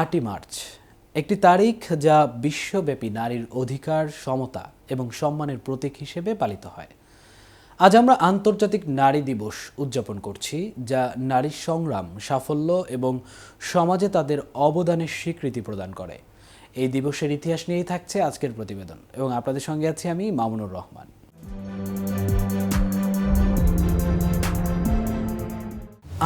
আটই মার্চ। একটি তারিখ যা বিশ্বব্যাপী নারীর অধিকার, সমতা এবং সম্মানের প্রতীক হিসেবে পালিত হয়। আজ আমরা আন্তর্জাতিক নারী দিবস উদযাপন করছি, যা নারীর সংগ্রাম, সাফল্য এবং সমাজে তাদের অবদানের স্বীকৃতি প্রদান করে। এই দিবসের ইতিহাস নিয়েই থাকছে আজকের প্রতিবেদন এবং আপনাদের সঙ্গে আছি আমি মামুনুর রহমান।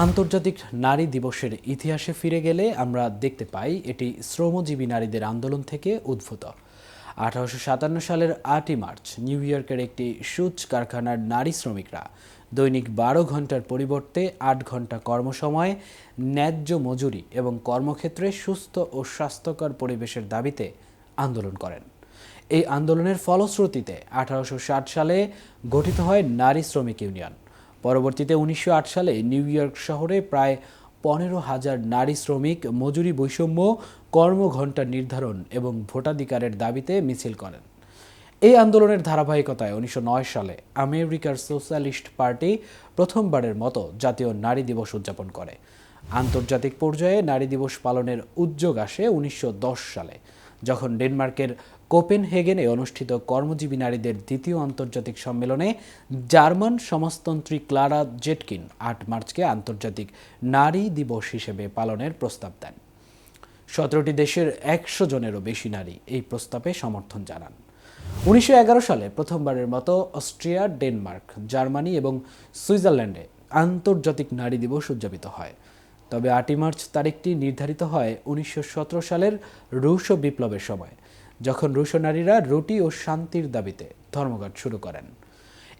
আন্তর্জাতিক নারী দিবসের ইতিহাসে ফিরে গেলে আমরা দেখতে পাই এটি শ্রমজীবী নারীদের আন্দোলন থেকে উদ্ভূত। আঠারোশো সাতান্ন সালের আটই মার্চ নিউ ইয়র্কের একটি সুচ কারখানার নারী শ্রমিকরা দৈনিক বারো ঘণ্টার পরিবর্তে আট ঘণ্টা কর্মসময় ন্যায্য মজুরি এবং কর্মক্ষেত্রে সুস্থ ও স্বাস্থ্যকর পরিবেশের দাবিতে আন্দোলন করেন। এই আন্দোলনের ফলশ্রুতিতে আঠারোশো ষাট সালে গঠিত হয় নারী শ্রমিক ইউনিয়ন। পরবর্তীতে উনিশশো আট সালে নিউ ইয়র্ক শহরে প্রায় পনেরো হাজার নারী শ্রমিক মজুরি বৈষম্য কর্মঘণ্টা নির্ধারণ এবং ভোটাধিকারের দাবিতে মিছিল করেন। এই আন্দোলনের ধারাবাহিকতায় উনিশশো নয় সালে আমেরিকার সোশ্যালিস্ট পার্টি প্রথমবারের মতো জাতীয় নারী দিবস উদযাপন করে। আন্তর্জাতিক পর্যায়ে নারী দিবস পালনের উদ্যোগ আসে উনিশশো দশ সালে। যখন ডেনমার্কের কোপেনহেগেনে অনুষ্ঠিত কর্মজীবী নারীদের দ্বিতীয় আন্তর্জাতিক সম্মেলনে জার্মান সমাজতন্ত্রী ক্লারা জেটকিন আট মার্চকে আন্তর্জাতিক নারী দিবস হিসেবে পালনের প্রস্তাব দেন। সতেরোটি দেশের একশো জনেরও বেশি নারী এই প্রস্তাবে সমর্থন জানান। উনিশশো এগারো সালে প্রথমবারের মতো অস্ট্রিয়া, ডেনমার্ক, জার্মানি এবং সুইজারল্যান্ডে আন্তর্জাতিক নারী দিবস উদযাপিত হয়। তবে আটই মার্চ তারিখটি নির্ধারিত হয় উনিশশো সতেরো সালের রুশ বিপ্লবের সময়, যখন রুশ নারীরা রুটি ও শান্তির দাবিতে ধর্মঘট শুরু করেন।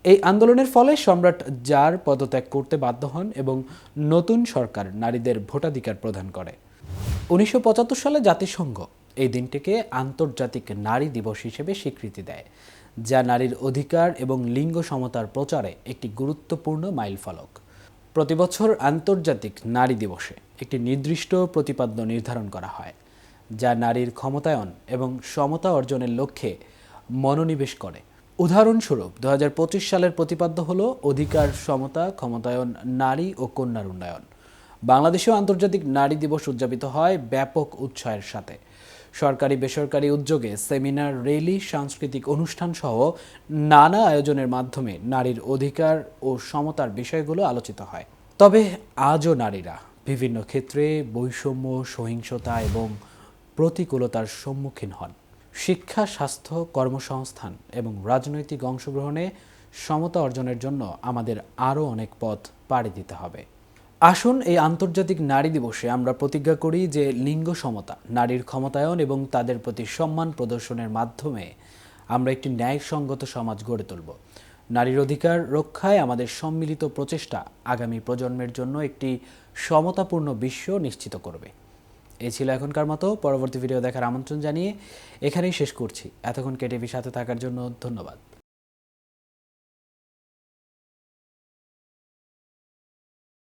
এই আন্দোলনের ফলে সম্রাট জার পদত্যাগ করতে বাধ্য হন এবং নতুন সরকার নারীদের ভোটাধিকার প্রদান করে। উনিশশো পঁচাত্তর সালে জাতিসংঘ এই দিনটিকে আন্তর্জাতিক নারী দিবস হিসেবে স্বীকৃতি দেয়, যা নারীর অধিকার এবং লিঙ্গ সমতার প্রচারে একটি গুরুত্বপূর্ণ মাইলফলক। প্রতিবছর আন্তর্জাতিক নারী দিবসে একটি নির্দিষ্ট প্রতিপাদ্য নির্ধারণ করা হয়, যা নারীর ক্ষমতায়ন এবং সমতা অর্জনের লক্ষ্যে মনোনিবেশ করে। উদাহরণস্বরূপ দু হাজার পঁচিশ সালের প্রতিপাদ্য হল অধিকার, সমতা, ক্ষমতায়ন, নারী ও কন্যার উন্নয়ন। বাংলাদেশেও আন্তর্জাতিক নারী দিবস উদযাপিত হয় ব্যাপক উৎসাহের সাথে। সরকারি বেসরকারি উদ্যোগে সেমিনার র্যালি সাংস্কৃতিক অনুষ্ঠান সহ নানা আয়োজনের মাধ্যমে নারীর অধিকার ও সমতার বিষয়গুলো আলোচিত হয়। তবে আজও নারীরা বিভিন্ন ক্ষেত্রে বৈষম্য, সহিংসতা এবং প্রতিকূলতার সম্মুখীন হন। শিক্ষা, স্বাস্থ্য, কর্মসংস্থান এবং রাজনৈতিক অংশগ্রহণে সমতা অর্জনের জন্য আমাদের আরও অনেক পথ পাড়ি দিতে হবে। আসুন এই আন্তর্জাতিক নারী দিবসে আমরা প্রতিজ্ঞা করি যে লিঙ্গ সমতা, নারীর ক্ষমতায়ন এবং তাদের প্রতি সম্মান প্রদর্শনের মাধ্যমে আমরা একটি ন্যায়সঙ্গত সমাজ গড়ে তুলব। নারীর অধিকার রক্ষায় আমাদের সম্মিলিত প্রচেষ্টা আগামী প্রজন্মের জন্য একটি সমতাপূর্ণ বিশ্ব নিশ্চিত করবে। এই ছিল এখনকার মতো। পরবর্তী ভিডিও দেখার আমন্ত্রণ জানিয়ে এখানেই শেষ করছি। এতক্ষণ কেটিভির সাথে থাকার জন্য ধন্যবাদ।